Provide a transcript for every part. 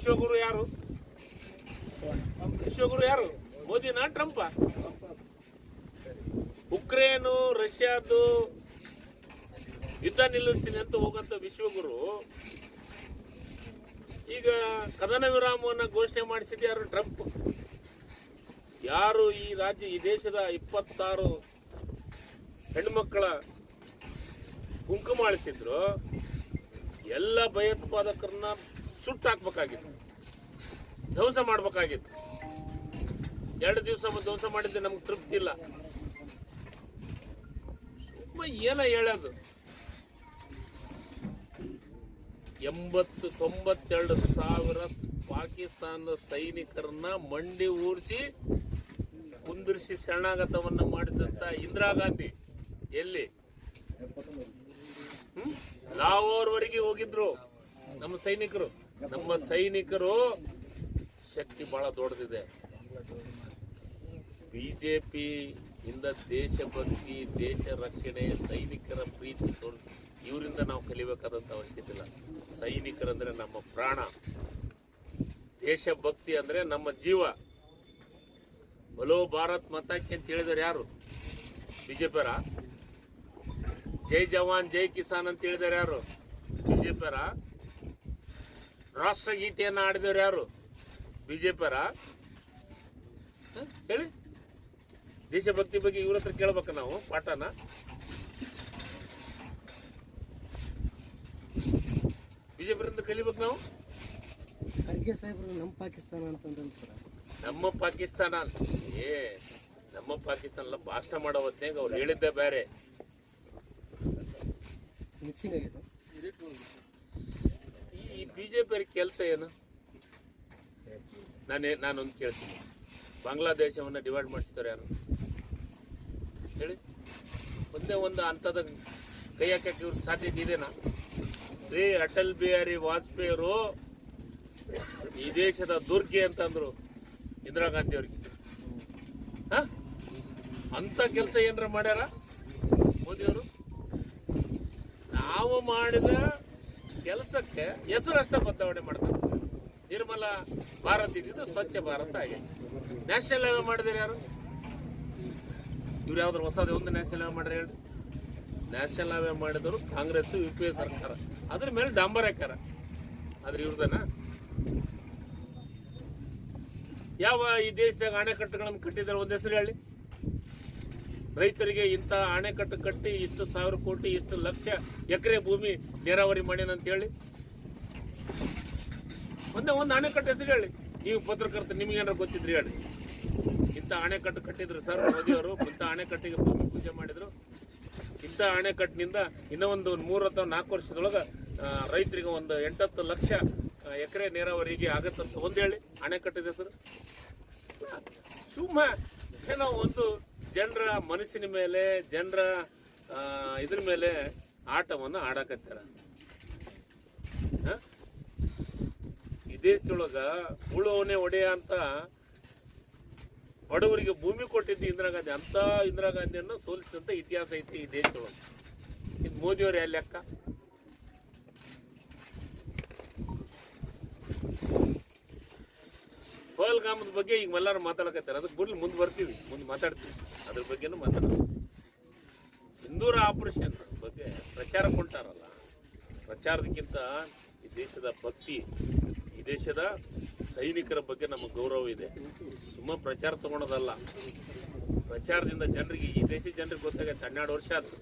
ವಿಶ್ವಗುರು ಯಾರು? ವಿಶ್ವಗುರು ಯಾರು? ಮೋದಿನ ಟ್ರಂಪ್? ಉಕ್ರೇನು, ರಷ್ಯಾದ್ದು ಯುದ್ಧ ನಿಲ್ಲಿಸ್ತೀನಿ ಅಂತ ಹೋಗಂತ ವಿಶ್ವಗುರು. ಈಗ ಕದನ ವಿರಾಮವನ್ನ ಘೋಷಣೆ ಮಾಡಿಸಿದ ಯಾರು? ಟ್ರಂಪ್. ಯಾರು ಈ ರಾಜ್ಯ, ಈ ದೇಶದ ಇಪ್ಪತ್ತಾರು ಹೆಣ್ಮಕ್ಕಳ ಕುಂಕುಮ ಅಳಿಸಿದ್ರು? ಎಲ್ಲ ಭಯೋತ್ಪಾದಕರನ್ನ ಸುಟ್ಟಾಕ್ಬೇಕಾಗಿತ್ತು. ಧ್ವಂಸ ಮಾಡ್ಬೇಕಾಗಿತ್ತು. ಎರಡು ದಿವಸ ಧ್ವಂಸ ಮಾಡಿದ್ದೆ ನಮ್ಗೆ ತೃಪ್ತಿ ಇಲ್ಲ. ಸುಮ್ಮ ಏನ ಹೇಳೋದು ಎಂಬತ್ತು, ತೊಂಬತ್ತೆರಡು ಸಾವಿರ ಪಾಕಿಸ್ತಾನದ ಸೈನಿಕರನ್ನ ಮಂಡಿ ಊರಿಸಿ ಕುಂದಿರಿಸಿ ಶರಣಾಗತವನ್ನ ಮಾಡಿದಂತ ಇಂದಿರಾ ಗಾಂಧಿ. ಎಲ್ಲಿ? ಲಾಹೋರ್ವರೆಗೆ ಹೋಗಿದ್ರು ನಮ್ಮ ಸೈನಿಕರು. ನಮ್ಮ ಸೈನಿಕರು ಶಕ್ತಿ ಬಹಳ ದೊಡ್ಡದಿದೆ. ಬಿಜೆಪಿ ಇಂದ ದೇಶಭಕ್ತಿ ದೇಶ ರಕ್ಷಣೆ, ಸೈನಿಕರ ಪ್ರೀತಿ ಇವರಿಂದ ನಾವು ಕಲಿಬೇಕಾದಂಥ ಅವಶ್ಯಕತೆ ಇಲ್ಲ. ಸೈನಿಕರಂದ್ರೆ ನಮ್ಮ ಪ್ರಾಣ. ದೇಶಭಕ್ತಿ ಅಂದ್ರೆ ನಮ್ಮ ಜೀವ. ಬಲೋ ಭಾರತ್ ಮತಕ್ಕೆ ಅಂತ ಹೇಳಿದರು ಯಾರು? ಬಿಜೆಪಿಯರ? ಜೈ ಜವಾನ್, ಜೈ ಕಿಸಾನ್ ಅಂತ ಹೇಳಿದರು ಯಾರು? ಬಿಜೆಪಿಯರ? ರಾಷ್ಟ್ರಗೀತೆಯನ್ನ ಆಡಿದವರು ಯಾರು? ಬಿಜೆಪಿಯರ? ಹೇಳಿ. ದೇಶಭಕ್ತಿ ಬಗ್ಗೆ ಇವ್ರ ಹತ್ರ ಕೇಳ್ಬೇಕು ನಾವು ಪಾಠನ. ಬಿಜೆಪಿಯಿಂದ ಕಲಿಬೇಕು ನಾವು? ಖರ್ಗೆ ಸಾಹೇಬ್ರು ನಮ್ಮ ಪಾಕಿಸ್ತಾನ ಅಂತಂದ್ರೆ ಸರ್ ನಮ್ಮ ಪಾಕಿಸ್ತಾನ ಏ ನಮ್ಮ ಪಾಕಿಸ್ತಾನ ಭಾಷಣ ಮಾಡೋ ಹೊತ್ನಾಗ ಅವ್ರು ಹೇಳಿದ್ದೆ ಬೇರೆ. ಮಿಕ್ಸಿಂಗ್ ಆಗಿದೆ ಈ ಬಿಜೆಪಿ ಕೆಲಸ ಏನು? ನಾನೇ, ನಾನೊಂದು ಕೇಳ್ತೀನಿ. ಬಾಂಗ್ಲಾದೇಶವನ್ನ ಡಿವೈಡ್ ಮಾಡಿಸ್ತಾರೆ ಯಾರು? ಹೇಳಿ. ಒಂದೇ ಒಂದು ಹಂತದ ಕೈ ಹಾಕಕ್ಕೆ ಇವ್ರಿಗೆ ಸಾಧ್ಯತೆ ಇದೆನಾ? ಶ್ರೀ ಅಟಲ್ ಬಿಹಾರಿ ವಾಜಪೇಯಿಯವರು ಈ ದೇಶದ ದುರ್ಗೆ ಅಂತಂದ್ರು ಇಂದಿರಾ ಗಾಂಧಿ ಅವ್ರಿಗೆ. ಹ? ಅಂತ ಕೆಲಸ ಏನಾರ ಮಾಡ್ಯಾರ ಮೋದಿಯವರು? ನಾವು ಮಾಡಿದ ಕೆಲಸಕ್ಕೆ ಹೆಸರಷ್ಟೇ ಬದಲಾವಣೆ ಮಾಡ್ತಾರೆ. ನಿರ್ಮಲ ಭಾರತ್ ಇದ್ದಿದ್ದು ಸ್ವಚ್ಛ ಭಾರತ ಆಗಿದೆ. ನ್ಯಾಷನಲ್ ಹೈವೇ ಮಾಡಿದ್ರೆ ಯಾರು? ಇವ್ರು ಯಾವ್ದಾರು ಹೊಸದೇ ಒಂದು ನ್ಯಾಷನಲ್ ಹೈವೇ ಮಾಡ್ರೆ ಹೇಳಿ ನ್ಯಾಷನಲ್ ಹೈವೇ ಮಾಡಿದವರು ಕಾಂಗ್ರೆಸ್ ಯು ಪಿ ಎ ಸರ್ಕಾರ. ಅದ್ರ ಮೇಲೆ ಡಾಂಬರ್ ಹಾಕ್ಯಾರ ಆದ್ರೆ ಇವ್ರದನ? ಯಾವ ಈ ದೇಶದಾಗ ಅಣೆಕಟ್ಟುಗಳನ್ನು ಕಟ್ಟಿದ್ದಾರೆ ಒಂದ್ ಹೆಸರು ಹೇಳಿ. ರೈತರಿಗೆ ಇಂಥ ಅಣೆಕಟ್ಟು ಕಟ್ಟಿ ಇಷ್ಟು ಸಾವಿರ ಕೋಟಿ, ಇಷ್ಟು ಲಕ್ಷ ಎಕರೆ ಭೂಮಿ ನೀರಾವರಿ ಅಂತ ಹೇಳಿ? ಒಂದೇ ಒಂದು ಅಣೆಕಟ್ಟು ಹೆಸರು ಹೇಳಿ. ನೀವು ಪತ್ರಕರ್ತ ನಿಮ್ಗೇನಾರು ಗೊತ್ತಿದ್ರಿ ಹೇಳಿ. ಇಂಥ ಅಣೆಕಟ್ಟು ಕಟ್ಟಿದ್ರು ಸರ್ ಮೋದಿಯವರು ಇಂಥ ಅಣೆಕಟ್ಟಿಗೆ ಭೂಮಿ ಪೂಜೆ ಮಾಡಿದ್ರು. ಇಂಥ ಅಣೆಕಟ್ಟಿನಿಂದ ಇನ್ನೂ ಒಂದು ಮೂರು ಅಥವಾ ನಾಲ್ಕು ವರ್ಷದೊಳಗೆ ರೈತರಿಗೆ ಒಂದು ಎಂಟತ್ತು ಲಕ್ಷ ಎಕರೆ ನೀರಾವರಿಗೆ ಆಗತ್ತಂತ ಒಂದು ಹೇಳಿ. ಅಣೆಕಟ್ಟಿದೆ ಸರ್ ಸುಮ್ಮ ಏನೋ ಒಂದು ಜನರ ಮನಸ್ಸಿನ ಮೇಲೆ, ಜನರ ಇದ್ರ ಮೇಲೆ ಆಟವನ್ನು ಆಡಕತ್ತಾರ? ಈ ದೇಶದೊಳಗೆ ಉಳುವನೆ ಒಡೆಯ ಅಂತ ಬಡವರಿಗೆ ಭೂಮಿ ಕೊಟ್ಟಿದ್ದು ಇಂದಿರಾ ಗಾಂಧಿ ಅಂತ ಇಂದಿರಾ ಗಾಂಧಿಯನ್ನು ಸೋಲಿಸಿದಂಥ ಇತಿಹಾಸ ಐತಿ ಈ ದೇಶದೊಳಗೆ. ಇದು ಮೋದಿಯವ್ರು ಯಾವ ಲೆಕ್ಕ? ಪಹಲ್ಗಾಮದ ಬಗ್ಗೆ ಈಗ ಎಲ್ಲರೂ ಮಾತಾಡಕತ್ತಾರೆ ಅದಕ್ಕೆ ಬಿಡ್ಲಿ ಮುಂದೆ ಬರ್ತೀವಿ, ಮುಂದೆ ಮಾತಾಡ್ತೀವಿ. ಅದ್ರ ಬಗ್ಗೆನೂ ಮಾತಾಡ್ತೀವಿ ಸಿಂಧೂರ ಆಪರೇಷನ್ ಬಗ್ಗೆ ಪ್ರಚಾರ ಕೊಂಟಾರಲ್ಲ, ಪ್ರಚಾರದಕ್ಕಿಂತ ಈ ದೇಶದ ಭಕ್ತಿ, ಈ ದೇಶದ ಸೈನಿಕರ ಬಗ್ಗೆ ನಮಗೆ ಗೌರವ ಇದೆ. ಸುಮ್ಮ ಪ್ರಚಾರ ತಗೊಳೋದಲ್ಲ. ಪ್ರಚಾರದಿಂದ ಜನರಿಗೆ, ಈ ದೇಶದ ಜನರಿಗೆ ಗೊತ್ತಾಗೈತೆ ಹನ್ನೆರಡು ವರ್ಷ ಆಯ್ತು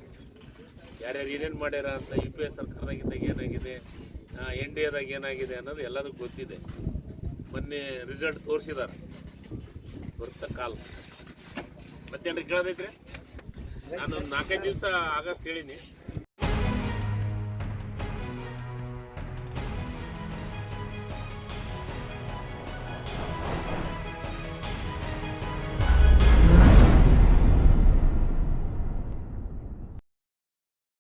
ಯಾರ್ಯಾರು ಏನೇನು ಮಾಡ್ಯಾರ ಅಂತ ಯು ಪಿ ಎ ಸರ್ಕಾರದಾಗಿದ್ದಾಗ ಏನಾಗಿದೆ ಎನ್ ಡಿ ಎದಾಗ ಏನಾಗಿದೆ ಅನ್ನೋದು ಎಲ್ಲದಕ್ಕೂ ಗೊತ್ತಿದೆ. ಮೊನ್ನೆ ರಿಸಲ್ಟ್ ತೋರಿಸಿದಾರೆ. ಬರ್ತ ಕಾಲ್ ಮತ್ತೇನ್ರಿ ಕೇಳೋದೈತ್ರಿ? ನಾನು ನಾಲ್ಕೈದು ದಿವಸ ಆಗಸ್ಟ್ ಹೇಳಿನಿ.